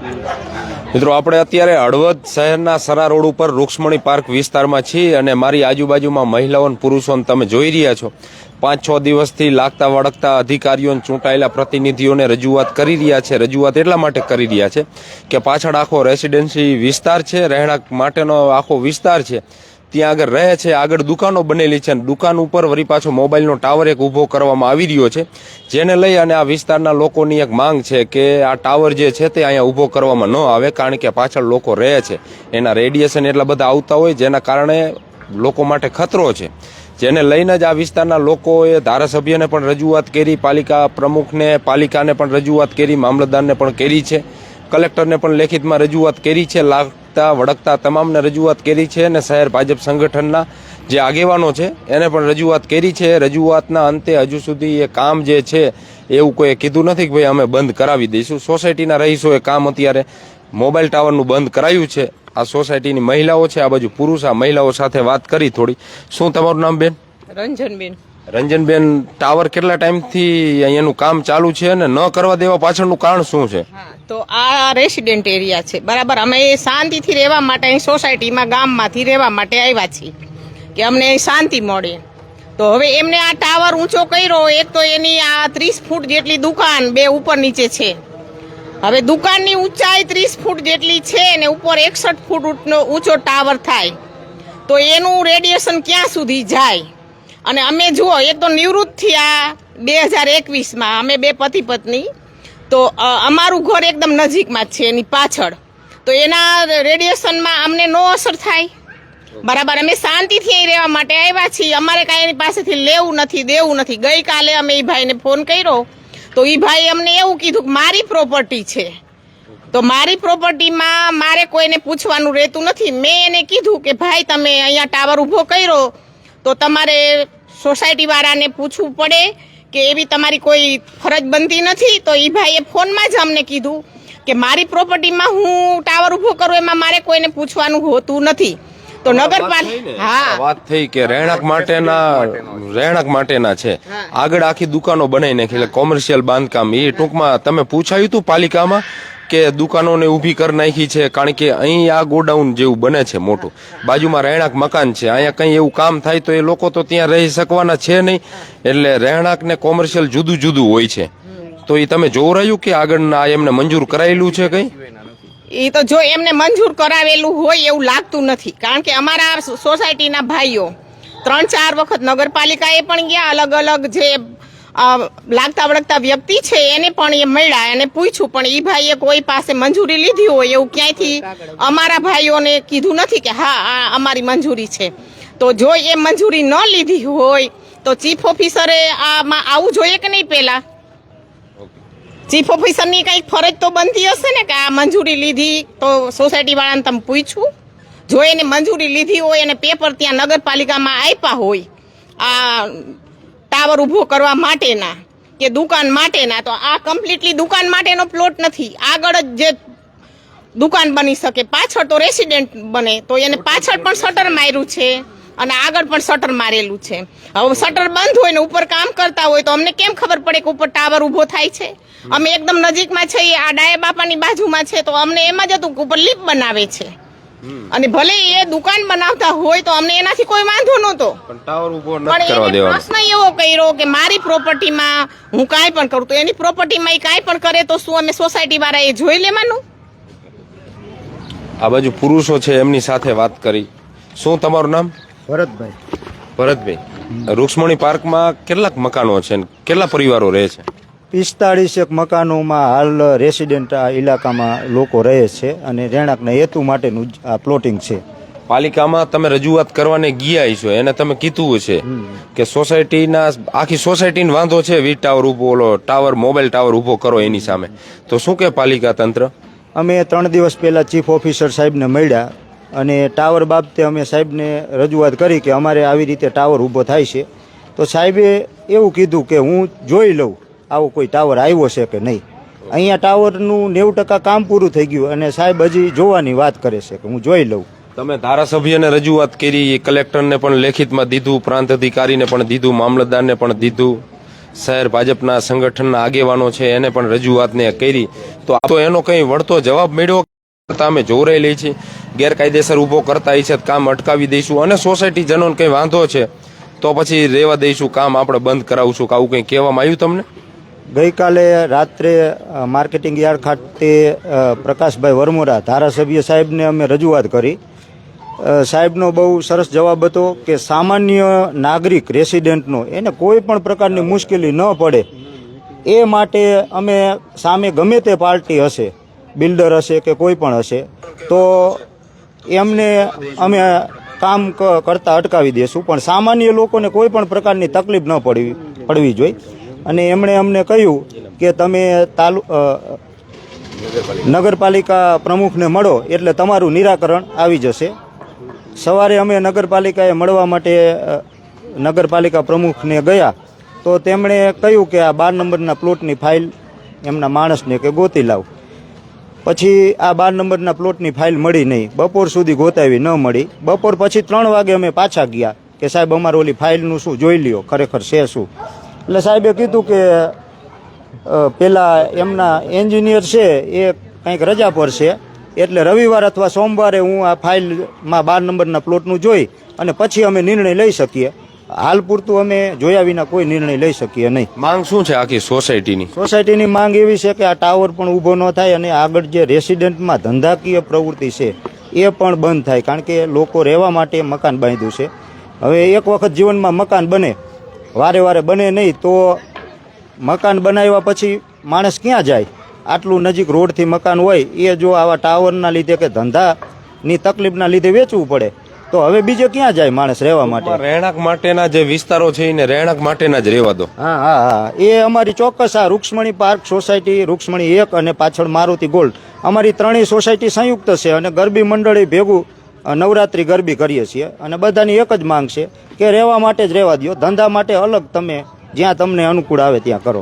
મિત્રો, આપણે અત્યારે હળવદ શહેરના સરા રોડ ઉપર રૂક્ષ્મણી પાર્ક વિસ્તારમાં છીએ અને મારી આજુબાજુમાં મહિલાઓ અને પુરુષોને તમે જોઈ રહ્યા છો. પાંચ છ દિવસથી લાગતા વળગતા અધિકારીઓને ચૂંટાયેલા પ્રતિનિધિઓને રજૂઆત કરી રહ્યા છે. રજૂઆત એટલા માટે કરી રહ્યા છે કે પાછળ આખો રેસિડેન્સી વિસ્તાર છે. રહેણાંક માટેનો આખો વિસ્તાર છે. ત્યાં આગળ રહે છે. આગળ દુકાનો બનેલી છે અને દુકાન ઉપર વળી પાછો મોબાઈલનો ટાવર એક ઊભો કરવામાં આવી રહ્યો છે. જેને લઈ અને આ વિસ્તારના લોકોની એક માંગ છે કે આ ટાવર જે છે તે અહીંયા ઊભો કરવામાં ન આવે, કારણ કે પાછળ લોકો રહે છે. એના રેડિયેશન એટલા બધા આવતા હોય જેના કારણે લોકો માટે ખતરો છે. જેને લઈને જ આ વિસ્તારના લોકોએ ધારાસભ્યને પણ રજૂઆત કરી, પાલિકા પ્રમુખને, પાલિકાને પણ રજૂઆત કરી, મામલતદારને પણ કરી છે. કલેક્ટરને પણ લેખિતમાં રજૂઆત કરી છે. લાગતા વળગતા તમામને રજૂઆત કરી છે અને શહેર ભાજપ સંગઠનના જે આગેવાનો છે, એને પણ રજૂઆત કરી છે. રજૂઆતના અંતે હજુ સુધી એ કામ જે છે, એવું કોઈ કીધું નથી કે ભાઈ અમે બંધ કરાવી દઈશું. સોસાયટીના રહીશોએ કામ અત્યારે મોબાઈલ ટાવરનું બંધ કરાયું છે. આ સોસાયટીની મહિલાઓ છે, આ બાજુ પુરુષ, આ મહિલાઓ સાથે વાત કરી થોડી. શું તમારું નામ બેન? રંજનબેન. રંજનબેન ટાવર કેટલા ટાઈમથી અહીંયાનું કામ ચાલુ છે અને ન કરવા દેવા પાછળનું કારણ શું છે? તો આ રેસિડેન્ટ એરિયા છે. બરાબર, અમે શાંતિથી રહેવા માટે અહીં સોસાયટીમાં, ગામમાંથી રહેવા માટે આવ્યા છીએ કે અમને અહીં શાંતિ મળે. તો હવે એમને આ ટાવર ઊંચો કર્યો, એક તો એની આ ત્રીસ ફૂટ જેટલી દુકાન બે ઉપર નીચે છે. હવે દુકાનની ઊંચાઈ ત્રીસ ફૂટ જેટલી છે ને ઉપર એકસઠ ફૂટ ઊંચો ટાવર થાય. તો એનું રેડિયેશન ક્યાં સુધી જાય? અને અમે જુઓ એક તો નિવૃત્ત થયા બે હજાર એકવીસમાં, અમે બે પતિ પત્ની. તો અમારું ઘર એકદમ નજીકમાં જ છે, એની પાછળ. તો એના રેડિયેશનમાં અમને નો અસર થાય. બરાબર, અમે શાંતિથી અહીં રહેવા માટે આવ્યા છીએ. અમારે કાંઈ એની પાસેથી લેવું નથી, દેવું નથી. ગઈકાલે અમે એ ભાઈને ફોન કર્યો. તો એ ભાઈ અમને એવું કીધું કે મારી પ્રોપર્ટી છે. તો મારી પ્રોપર્ટીમાં મારે કોઈને પૂછવાનું રહેતું નથી. મેં એને કીધું કે ભાઈ, તમે અહીંયા ટાવર ઊભો કર્યો. તો તમારે સોસાયટી વાળાને પૂછવું પડે કે એવી તમારી કોઈ ફરજ બનતી નથી? તો એ ભાઈએ ફોનમાં જ અમને કીધું કે મારી પ્રોપર્ટીમાં હું ટાવર ઊભો કરું એમાં મારે કોઈને પૂછવાનું હોતું નથી. તો નગરપાલિકા હા. વાત થઈ કે રહેણાંક માટેના રહેણાંક માટેના છે. આગળ આખી દુકાનો બનાવી નાખી એટલે કોમર્શિયલ બાંધકામ એ ટૂંકમાં તમે પૂછાયું હતું પાલિકામાં કે દુકાનોને ઊભી કરી નાખી છે, કારણ કે અહીં આ ગોડાઉન જેવું બને છે મોટું. બાજુમાં રહેણાંક મકાન છે, અહીંયા કંઈ એવું કામ થાય તો એ લોકો તો ત્યાં રહી શકવાના છે નહીં, એટલે રહેણાંક ને કોમર્શિયલ જુદું જુદું હોય છે. તો એ તમે જોવું રહ્યું કે આગળના એમને મંજૂર કરાયેલું છે કંઈ? એ તો જો એમને મંજૂર કરાવેલું હોય એવું લાગતું નથી, કારણ કે અમારા સોસાયટીના ભાઈઓ ત્રણ ચાર વખત નગરપાલિકાએ પણ ગયા, અલગ અલગ જે લાગતા વળગતા વ્યક્તિ છે, એને પણ એ મળ્યા અને પૂછ્યું, પણ એ ભાઈએ કોઈ પાસે મંજૂરી લીધી હોય એવું ક્યાંયથી? અમારા ભાઈઓને કીધું નથી કે, હા, આ અમારી મંજૂરી છે. તો જો એ મંજૂરી ન લીધી હોય, તો ચીફ ઓફિસરે આમાં આવવું જોઈએ કે નહીં પહેલા ચીફ ઓફિસરની કંઈક ફરજ તો બનતી હશે ને કે આ મંજૂરી લીધી, તો સોસાયટી વાળાને તમે પૂછ્યું? જો એને મંજૂરી લીધી હોય અને પેપર ત્યાં નગરપાલિકામાં આપ્યા હોય, આ ટાવર ઊભો કરવા માટેના કે દુકાન માટેના, તો આ કમ્પ્લીટલી દુકાન માટેનો પ્લોટ નથી. આગળ જ જે દુકાન બની શકે, પાછળ તો રેસિડેન્ટ બને, તો એને પાછળ પણ શટર માર્યું છે અને આગળ પણ શટર મારેલું છે. હવે શટર બંધ હોય ને ઉપર કામ કરતા હોય, તો અમને કેમ ખબર પડે કે ઉપર ટાવર ઊભો થાય છે? અમે એકદમ નજીકમાં છીએ, આ ડાયા બાપાની બાજુમાં છે, તો અમને એમ જ હતું કે ઉપર લીપ બનાવે છે. અને ભલે એ દુકાન બનાવતા હોય તો અમને એનાથી કોઈ વાંધો નહોતો. પણ ટાવર ઊભો પણ કરવા દેવાનો. પ્રશ્ન એવો કર્યો કે મારી પ્રોપર્ટીમાં હું કાંઈ પણ કરું તો એની પ્રોપર્ટીમાં એ કાંઈ પણ કરે તો શું અમે સોસાયટી વાળા એ જોઈ લેવાનું? આ બાજુ પુરુષો છે એમની સાથે વાત કરી. શું તમારું નામ? ભરતભાઈ. ભરતભાઈ. રૂક્ષ્મણી પાર્કમાં કેટલાક મકાનો છે ને કેટલા પરિવારો રહે છે? પિસ્તાળીસ એક મકાનોમાં હાલ રેસિડેન્ટ આ ઇલાકામાં લોકો રહે છે અને રહેણાંકના હેતુ માટેનું આ પ્લોટિંગ છે. પાલિકામાં તમે રજૂઆત કરવાને ગયા છો એને તમે કીધું છે કે સોસાયટીના આખી સોસાયટીને વાંધો છે વીજ ટાવર ઊભો ઓલો ટાવર મોબાઈલ ટાવર ઊભો કરો એની સામે. તો શું કે પાલિકા તંત્ર? અમે ત્રણ દિવસ પહેલાં ચીફ ઓફિસર સાહેબને મળ્યા અને ટાવર બાબતે અમે સાહેબને રજૂઆત કરી કે અમારે આવી રીતે ટાવર ઊભો થાય છે. તો સાહેબે એવું કીધું કે હું જોઈ લઉં. આવો કોઈ ટાવર આવ્યો છે કે નહીં? અહીંયા ટાવરનું નેવું ટકા કામ પૂરું થઈ ગયું અને સાહેબ હજી જોવાની વાત કરે છે કે હું જોઈ લઉં. તમે ધારાસભ્યને રજૂઆત કરી કલેક્ટરને પણ લેખિતમાં દીધું, પ્રાંત અધિકારીને પણ દીધું, મામલતદારને પણ દીધું, શહેર ભાજપના સંગઠનના આગેવાનો છે, એને પણ રજૂઆતને કરી. તો આ તો એનો કંઈ વળતો જવાબ મળ્યો કરતા અમે જોરાઈ લઈ છીએ ગેરકાયદેસર ઊભો કરતા છે તો કામ અટકાવી દઈશું અને સોસાયટી જનોને કંઈ વાંધો છે, તો પછી રહેવા દઈશું, કામ આપણે બંધ કરાવશું, કે આવું કંઈ કહેવામાં આવ્યું તમને? ગઈકાલે રાત્રે માર્કેટિંગ યાર્ડ ખાતે પ્રકાશભાઈ વરમોરા ધારાસભ્ય સાહેબને અમે રજૂઆત કરી. સાહેબનો બહુ સરસ જવાબ હતો કે સામાન્ય નાગરિક રેસિડેન્ટનો એને કોઈ પણ પ્રકારની મુશ્કેલી ન પડે. એ માટે અમે સામે ગમે તે પાર્ટી હશે, બિલ્ડર હશે કે કોઈ પણ હશે, તો એમને અમે કામ કરતા અટકાવી દેશું. પણ સામાન્ય લોકોને કોઈ પણ પ્રકારની તકલીફ ન પડવી પડવી જોઈએ. અને એમણે અમને કહ્યું કે તમે તાલુ નગરપાલિકા પ્રમુખને મળો એટલે તમારું નિરાકરણ આવી જશે. સવારે અમે નગરપાલિકાએ મળવા માટે નગરપાલિકા પ્રમુખને ગયા તો તેમણે કહ્યું કે આ બાર નંબરના પ્લોટની ફાઇલ એમના માણસને કે ગોતી લાવ. પછી આ બાર નંબરના પ્લોટની ફાઇલ મળી નહીં. બપોર સુધી ગોતાવી ન મળી. બપોર પછી ત્રણ વાગે અમે પાછા ગયા કે સાહેબ અમારે ઓલી ફાઇલનું શું જોઈ લ્યો? ખરેખર છે શું? એટલે સાહેબે કીધું કે પેલા એમના એન્જિનિયર છે એ કંઈક રજા પર છે. એટલે રવિવાર અથવા સોમવારે હું આ ફાઇલમાં બાર નંબરના પ્લોટનું જોઈ અને પછી અમે નિર્ણય લઈ શકીએ. હાલ પૂરતું અમે જોયા વિના કોઈ નિર્ણય લઈ શકીએ નહીં. માંગ શું છે આખી સોસાયટીની? સોસાયટીની માંગ એવી છે કે આ ટાવર પણ ઊભો ન થાય અને આગળ જે રેસિડેન્ટમાં ધંધાકીય પ્રવૃત્તિ છે એ પણ બંધ થાય. કારણ કે લોકો રહેવા માટે મકાન બાંધ્યું છે. હવે એક વખત જીવનમાં મકાન બને વારે વારે બને નહીં તો મકાન બનાવ્યા પછી માણસ ક્યાં જાય? આટલું નજીક રોડથી મકાન હોય એ જો આવા ટાવરના લીધે કે ધંધાની તકલીફના લીધે વેચવું પડે તો હવે બીજે ક્યાં જાય માણસ રહેવા માટે? રહેણાંક માટેના જે વિસ્તારો છે એને રહેણાંક માટેના જ રહેવા દો. હા હા હા. એ અમારી ચોક્કસ આ રૂક્ષ્મણી પાર્ક સોસાયટી રૂક્ષ્મણી એક અને પાછળ મારુતિ ગોલ્ડ. અમારી ત્રણેય સોસાયટી સંયુક્ત છે અને ગરબી મંડળી ભેગું નવરાત્રી ગરબી કરીએ છીએ અને બધાની એક જ માંગ છે કે રહેવા માટે જ રહેવા દો ધંધા માટે અલગ તમે જ્યાં તમને અનુકૂળ આવે ત્યાં કરો.